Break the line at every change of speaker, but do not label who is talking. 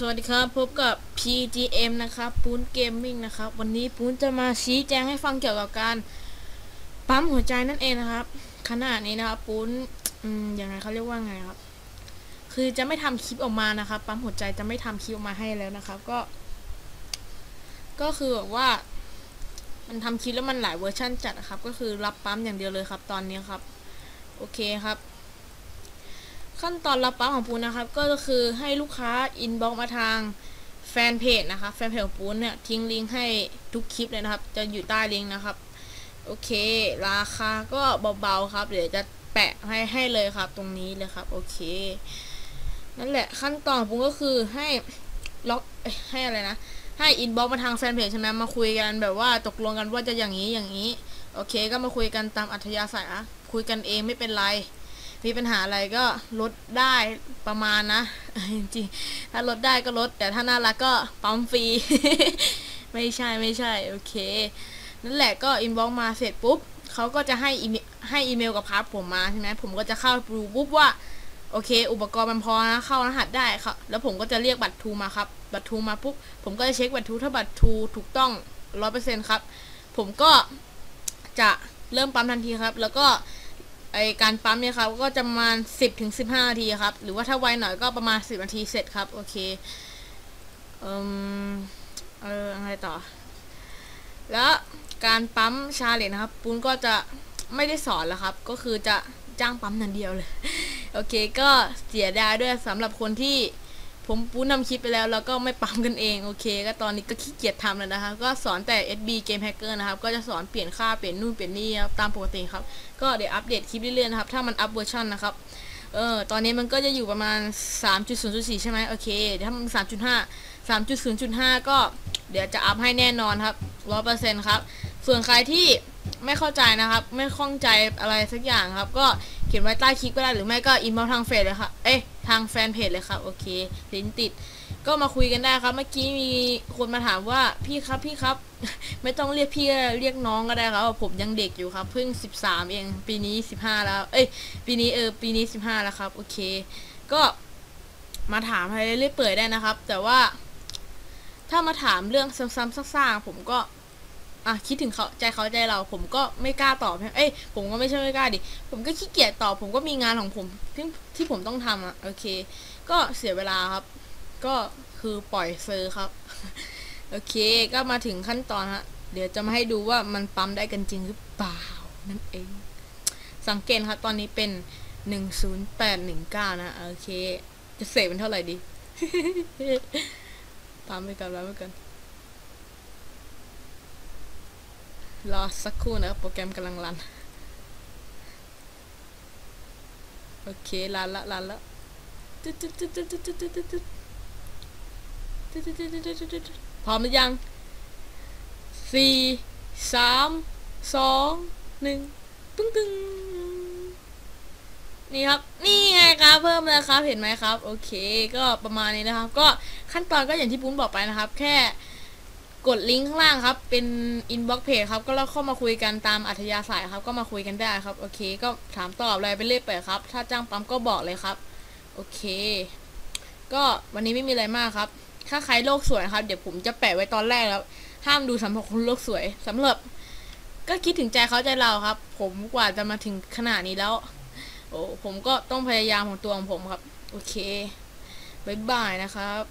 สวัสดีครับ พบกับ PGM นะครับปูนเกมมิ่งนะครับ วันนี้ปูนจะมาชี้แจงให้ฟังเกี่ยวกับการปั๊มหัวใจนั่นเองนะครับ ขนาดนี้นะครับปูนอืมยังไงเขาเรียกว่าไงครับ คือจะไม่ทำคลิปออกมานะครับ ปั๊มหัวใจจะไม่ทำคลิปออกมาให้แล้วนะครับ ก็ ก็คือแบบว่า มันทำคลิปแล้วมันหลายเวอร์ชันจัดนะครับ ก็คือรับปั๊มอย่างเดียวเลยครับ ตอนนี้ครับ โอเคครับ ขั้นตอนรับปั๊มของปูนนะครับ ก็คือให้ลูกค้าอินบ็อกมาทางแฟนเพจนะคะแฟนเพจของปูนเนี่ยทิ้งลิงก์ให้ทุกคลิปเลยนะครับ จะอยู่ใต้ลิงก์นะครับ โอเค ราคาก็เบาๆครับ เดี๋ยวจะแปะให้ให้เลยครับ ตรงนี้เลยครับ โอเค นั่นแหละขั้นตอนปูนก็คือให้ล็อกให้อะไรนะ ให้อินบ็อกมาทางแฟนเพจใช่ไหมมาคุยกันแบบว่าตกลงกันว่าจะอย่างนี้อย่างนี้ โอเค ก็มาคุยกันตามอัธยาศัยอะคุยกันเองไม่เป็นไร มีปัญหาอะไรก็ลดได้ประมาณนะจริงถ้าลดได้ก็ลด แต่ถ้าน่ารักก็ปั๊มฟรี ไม่ใช่ไม่ใช่โอเค นั่นแหละก็อินบ็อกมาเสร็จปุ๊บเขาก็จะให้ให้อีเมลกับพาร์ทผมมาใช่ไหมผมก็จะเข้าดูปุ๊บว่าโอเค อุปกรณ์มันพอนะเข้ารหัสได้ครับแล้วผมก็จะเรียกบัตรทูมาครับ บัตรทูมาปุ๊บผมก็จะเช็คบัตรทูถ้าบัตรทูถูกต้องร้อยเปอร์เซ็นต์ครับ ผมก็จะเริ่มปั๊มทันทีครับ แล้วก็ ไอการปั๊มเนี่ยครับก็จะประมาณ 10ถึง15 นาทีครับ หรือว่าถ้าไวหน่อยก็ประมาณ 10 นาทีเสร็จครับ โอเค เอ่มเอออะไรต่อ แล้วการปั๊มชาเลนนะครับปุ้นก็จะไม่ได้สอนแล้วครับ ก็คือจะจ้างปั๊มนันเดียวเลย โอเค ก็เสียดายด้วยสำหรับคนที่ ผมปูนำคลิปไปแล้ว แล้วก็ไม่ปั๊มกันเองโอเค ก็ตอนนี้ก็ขี้เกียจทำแล้วนะคะ ก็สอนแต่ SB Game Hacker นะครับ ก็จะสอนเปลี่ยนค่าเปลี่ยนนู่นเปลี่ยนนี่ครับตามปกติครับ ก็เดี๋ยวอัปเดตคลิปเรื่อยๆนะครับ ถ้ามันอัปเวอร์ชันนะครับเออตอนนี้มันก็จะอยู่ประมาณ 3.0.4 ใช่ไหมโอเคเดี๋ยวถ้ามัน3.5 3.0.5ก็เดี๋ยวจะอัพให้แน่นอนครับ100%ครับ ส่วนใครที่ไม่เข้าใจนะครับ ไม่คล่องใจอะไรสักอย่างครับ ก็ เขียนไว้ใต้คลิปก็ได้หรือไม่ก็อินบ็อกทางเฟซเลยครับเอ้ยทางแฟนเพจเลยครับโอเคลิ้นติด ก็มาคุยกันได้ครับ เมื่อกี้มีคนมาถามว่าพี่ครับพี่ครับ ไม่ต้องเรียกพี่เรียกน้องก็ได้ครับผมยังเด็กอยู่ครับ เพิ่ง 13 เองปีนี้ 15 แล้ว เอ้ยปีนี้เออปีนี้ 15 แล้วครับโอเค ก็มาถามอะไรเรื่อยๆเปื่อยได้นะครับ แต่ว่าถ้ามาถามเรื่องซ้ำๆซากๆผมก็ อะคิดถึงเขาใจเขาใจเรา ผมก็ไม่กล้าตอบเอ้ยผมก็ไม่ใช่ไม่กล้าดิผมก็ขี้เกียจตอบ ผมก็มีงานของผมที่ที่ผมต้องทำอะโอเค ก็เสียเวลาครับ ก็คือปล่อยเซอร์ครับ โอเค ก็มาถึงขั้นตอนฮะเดี๋ยวจะมาให้ดูว่ามันปั๊มได้กันจริงหรือเปล่านั่นเอง สังเกตครับตอนนี้เป็น10819นะโอเค จะเสพเป็นเท่าไหร่ดีปั๊มไปกันแล้วไปกัน รอสักครู่นะโปรแกรมกำลังรัน โอเครันละรันละพร้อมหรือยังสี่สามสองหนึ่งตึ้งตึ้งนี่ครับ นี่ไงครับ เพิ่มแล้วครับ เห็นไหมครับ โอเค ก็ประมาณนี้นะครับ ก็ขั้นตอนก็อย่างที่ปุ้นบอกไปนะครับ แค่ กดลิงก์ข้างล่างครับ เป็นอินบ็อกเพจครับ ก็แล้วเข้ามาคุยกันตามอัธยาศัยครับ ก็มาคุยกันได้ครับ โอเค ก็ถามตอบอะไรไปเรื่อยไปครับ ถ้าจ้างปั๊มก็บอกเลยครับ โอเค ก็วันนี้ไม่มีอะไรมากครับ ถ้าใครโลกสวยครับ เดี๋ยวผมจะแปะไว้ตอนแรกแล้ว ห้ามดูสำหรับคนโลกสวยสำหรับ ก็คิดถึงใจเขาใจเราครับ ผมกว่าจะมาถึงขนาดนี้แล้ว โอ้ผมก็ต้องพยายามของตัวของผมครับ โอเคบายบายนะครับ